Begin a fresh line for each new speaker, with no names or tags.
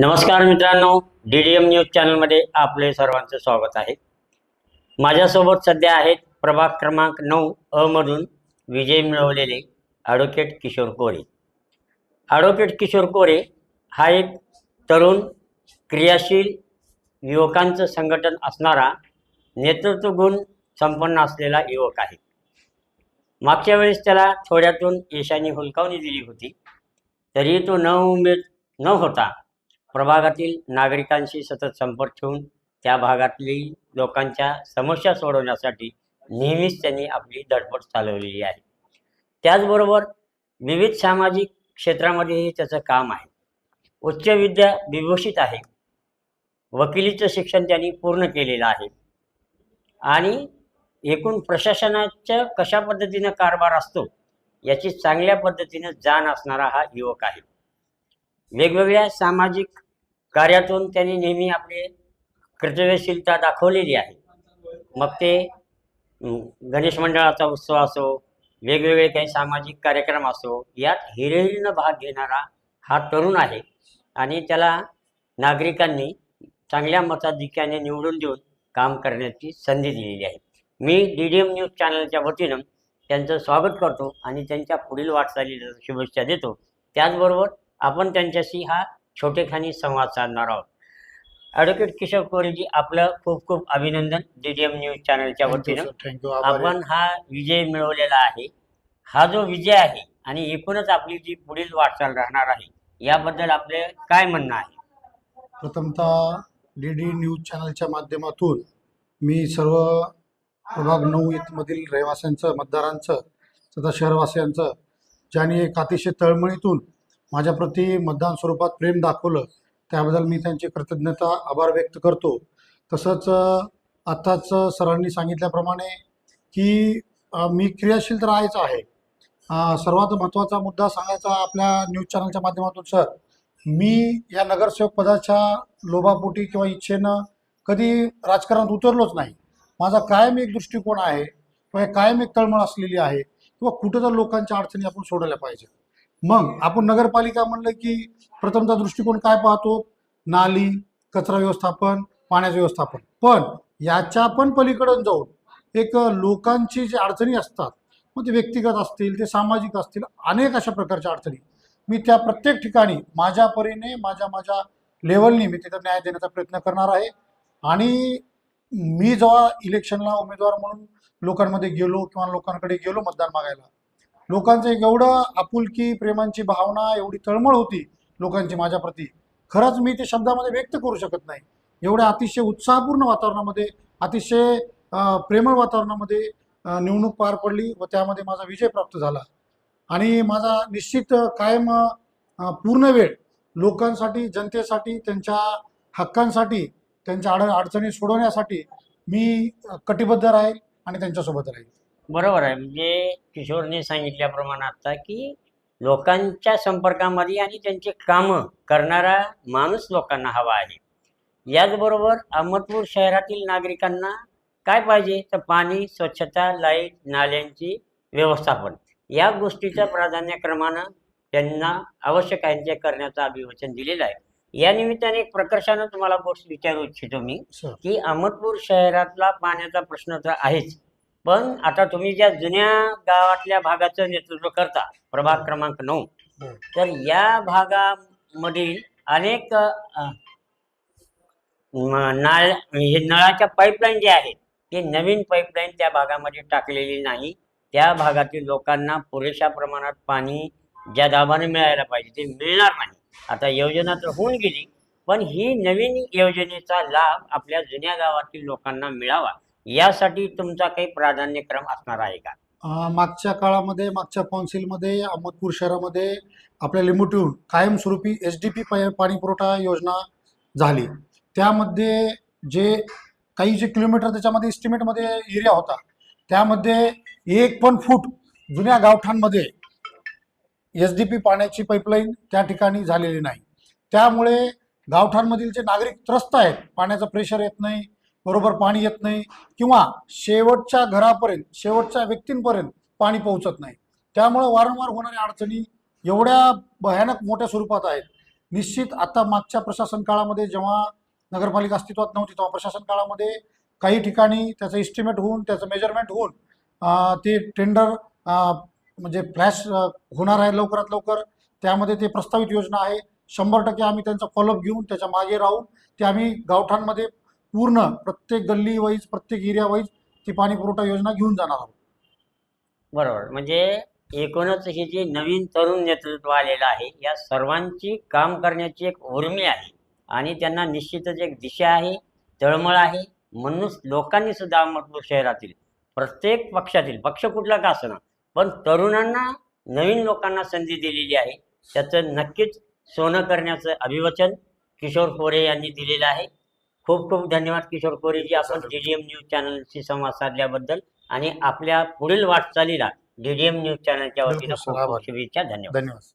नमस्कार मित्रांनो D D M news चॅनलमध्ये आपले सर्वांचं स्वागत आहे. माझ्यासोबत सध्या आहेत प्रभाग क्रमांक नऊ अ मधून विजय मिळवलेले ॲडव्होकेट किशोर कोरे. ॲडव्होकेट किशोर कोरे हा एक तरुण क्रियाशील युवकांचं संघटन असणारा नेतृत्व गुण संपन्न असलेला युवक आहे. मागच्या वेळेस त्याला थोड्यातून यशाने हुलकावणी दिली होती. तरीही तो न उमेद न होता प्रभागातील नागरिकांशी सतत संपर्क ठेवून त्या भागातली लोकांच्या समस्या सोडवण्यासाठी नेहमीच त्यांनी आपली धडपड चालवलेली आहे. त्याचबरोबर विविध सामाजिक क्षेत्रामध्येही त्याचं काम आहे. उच्च विद्या विभूषित आहे. वकिलीचं शिक्षण त्यांनी पूर्ण केलेलं आहे. आणि एकूण प्रशासनाच्या कशा पद्धतीनं कारभार असतो याची चांगल्या पद्धतीनं जाण असणारा हा युवक आहे. वेगवेगळ्या सामाजिक कार्यातून त्यांनी नेहमी आपली कर्तव्यशीलता दाखवलेली आहे. मग ते गणेश मंडळाचा उत्सव असो वेगवेगळे काही सामाजिक कार्यक्रम असो यात हिरिरीनं भाग घेणारा हा तरुण आहे. आणि त्याला नागरिकांनी चांगल्या मताधिक्याने निवडून देऊन काम करण्याची संधी दिलेली आहे. मी डी डी एम न्यूज चॅनलच्या वतीनं त्यांचं स्वागत करतो आणि त्यांच्या पुढील वाटचालीला शुभेच्छा देतो. त्याचबरोबर आपण त्यांच्याशी हा छोटेखानी संवाद साधणार आहोत. ॲडव्होकेट किशोर कोरेजी आपलं खूप खूप अभिनंदन डी डी एम न्यूज चॅनलच्या वतीनं. आपण हा विजय मिळवलेला आहे. हा जो विजय आहे आणि एकूणच आपली जी पुढील वाटचाल राहणार आहे याबद्दल आपले काय म्हणणं आहे?
प्रथमतः डी डी न्यूज चॅनलच्या माध्यमातून मी सर्व प्रभाग नऊ मधील रहिवाशांचं मतदारांचं तथा शहरवासियांचं ज्यांनी एक अतिशय तळमळीतून माझ्याप्रती मतदान स्वरूपात प्रेम दाखवलं त्याबद्दल मी त्यांची कृतज्ञता आभार व्यक्त करतो. तसंच आत्ताच सरांनी सांगितल्याप्रमाणे की मी क्रियाशील तर आहेच आहे. सर्वात महत्त्वाचा मुद्दा सांगायचा आपल्या न्यूज चॅनलच्या माध्यमातून सर. मी या नगरसेवक पदाच्या लोभापोटी किंवा इच्छेनं कधी राजकारणात उतरलोच नाही. माझा कायम एक दृष्टिकोन आहे किंवा कायम एक तळमळ असलेली आहे किंवा कुठं तर लोकांच्या अडचणी आपण सोडवल्या पाहिजे मग आपण नगरपालिका म्हणलं की प्रथमचा दृष्टिकोन काय पाहतो? नाली कचरा व्यवस्थापन पाण्याचं व्यवस्थापन. पण याच्या पण पलीकडून जाऊन एक लोकांची जी अडचणी असतात मग ते व्यक्तिगत असतील ते सामाजिक असतील अनेक अशा प्रकारच्या अडचणी. मी त्या प्रत्येक ठिकाणी माझ्या परीने माझ्या माझ्या लेवलनी मी तिथं न्याय देण्याचा प्रयत्न करणार आहे. आणि मी जेव्हा इलेक्शनला उमेदवार म्हणून लोकांमध्ये गेलो किंवा लोकांकडे गेलो मतदान मागायला लोकांचं एवढं आपुलकी प्रेमांची भावना एवढी तळमळ होती लोकांची माझ्याप्रती खरंच मी ते शब्दामध्ये व्यक्त करू शकत नाही. एवढ्या अतिशय उत्साहपूर्ण वातावरणामध्ये अतिशय प्रेमळ वातावरणामध्ये निवडणूक पार पडली व त्यामध्ये माझा विजय प्राप्त झाला. आणि माझा निश्चित कायम पूर्ण वेळ लोकांसाठी जनतेसाठी त्यांच्या हक्कांसाठी त्यांच्या अड अडचणी सोडवण्यासाठी मी कटिबद्ध राहील आणि त्यांच्यासोबत राहील.
बरोबर आहे. म्हणजे किशोरने सांगितल्याप्रमाणे आता की लोकांच्या संपर्कामध्ये आणि त्यांचे कामं करणारा माणूस लोकांना हवा आहे. याचबरोबर अहमदपूर शहरातील नागरिकांना काय पाहिजे? तर पाणी स्वच्छता लाइट नाल्यांची व्यवस्थापन. या गोष्टीच्या प्राधान्यक्रमानं त्यांना आवश्यक आहे. ते करण्याचं अभिवचन दिलेलं आहे. या निमित्ताने एक प्रकर्षानं तुम्हाला गोष्ट विचारू इच्छितो मी की अहमदपूर शहरातला पाण्याचा प्रश्न तर आहेच. पण आता तुम्ही ज्या जुन्या गावातल्या भागाचं नेतृत्व करता प्रभाग क्रमांक नऊ. तर या भागामधील अनेक नाळ हे नळाच्या पाईपलाईन जे आहेत ते नवीन पाईपलाईन त्या भागामध्ये टाकलेली नाही. त्या भागातील लोकांना पुरेशा प्रमाणात पाणी ज्या दाबाने मिळायला पाहिजे ते मिळणार नाही. आता योजना तर होऊन गेली पण ही नवीन योजनेचा लाभ आपल्या जुन्या गावातील लोकांना मिळावा. यासाठी तुमचा काही प्राधान्यक्रम असणार आहे का?
अं, मागच्या काळामध्ये मागच्या कौन्सिलमध्ये अहमदपूर शहरामध्ये आपल्या लिमिटेड कायमस्वरूपी एच डी पी पाणी पुरवठा योजना झाली. त्यामध्ये जे काही जे किलोमीटर त्याच्यामध्ये इस्टिमेटमध्ये एरिया होता त्यामध्ये एक पण फूट जुन्या गावठांमध्ये एस डी पी पाण्याची पाईपलाईन त्या ठिकाणी झालेली नाही. त्यामुळे गावठांमधील जे नागरिक त्रस्त आहेत पाण्याचं प्रेशर येत नाही बरोबर पाणी येत नाही किंवा शेवटच्या घरापर्यंत शेवटच्या व्यक्तींपर्यंत पाणी पोहोचत नाही. त्यामुळं वारंवार होणाऱ्या अडचणी एवढ्या भयानक मोठ्या स्वरूपात आहेत. निश्चित आता मागच्या प्रशासन काळामध्ये जेव्हा नगरपालिका अस्तित्वात नव्हती तेव्हा प्रशासन काळामध्ये काही ठिकाणी त्याचं इस्टिमेट होऊन त्याचं मेजरमेंट होऊन ते टेंडर म्हणजे फ्लॅश होणार आहे लवकरात लवकर. त्यामध्ये ते प्रस्तावित योजना आहे. शंभर टक्के आम्ही त्यांचा फॉलोअप घेऊन त्याच्यामागे राहून ते आम्ही गावठांमध्ये पूर्ण प्रत्येक गल्ली वाईज प्रत्येक एरिया वाईज ती पाणी पुरवठा योजना घेऊन जाणार आहोत.
बरोबर. म्हणजे एकूणच हे जे नवीन तरुण नेतृत्व आलेलं आहे या सर्वांची काम करण्याची एक उर्मी आहे. आणि त्यांना निश्चितच एक दिशा आहे तळमळ आहे. म्हणूनच लोकांनी सुद्धा अहमदपूर शहरातील प्रत्येक पक्षातील पक्ष कुठला का असणार पण तरुणांना नवीन लोकांना संधी दिलेली आहे. त्याचं नक्कीच सोनं करण्याचं अभिवचन किशोर कोरे यांनी दिलेलं आहे. खूप खूप धन्यवाद किशोर कोरेजी आपण डी डी एम न्यूज चॅनलशी संवाद साधल्याबद्दल आणि आपल्या पुढील वाटचालीला डी डी एम न्यूज चॅनलच्या वतीनं खूप खूप. शुभेच्छा धन्यवाद.
धन्यवाद.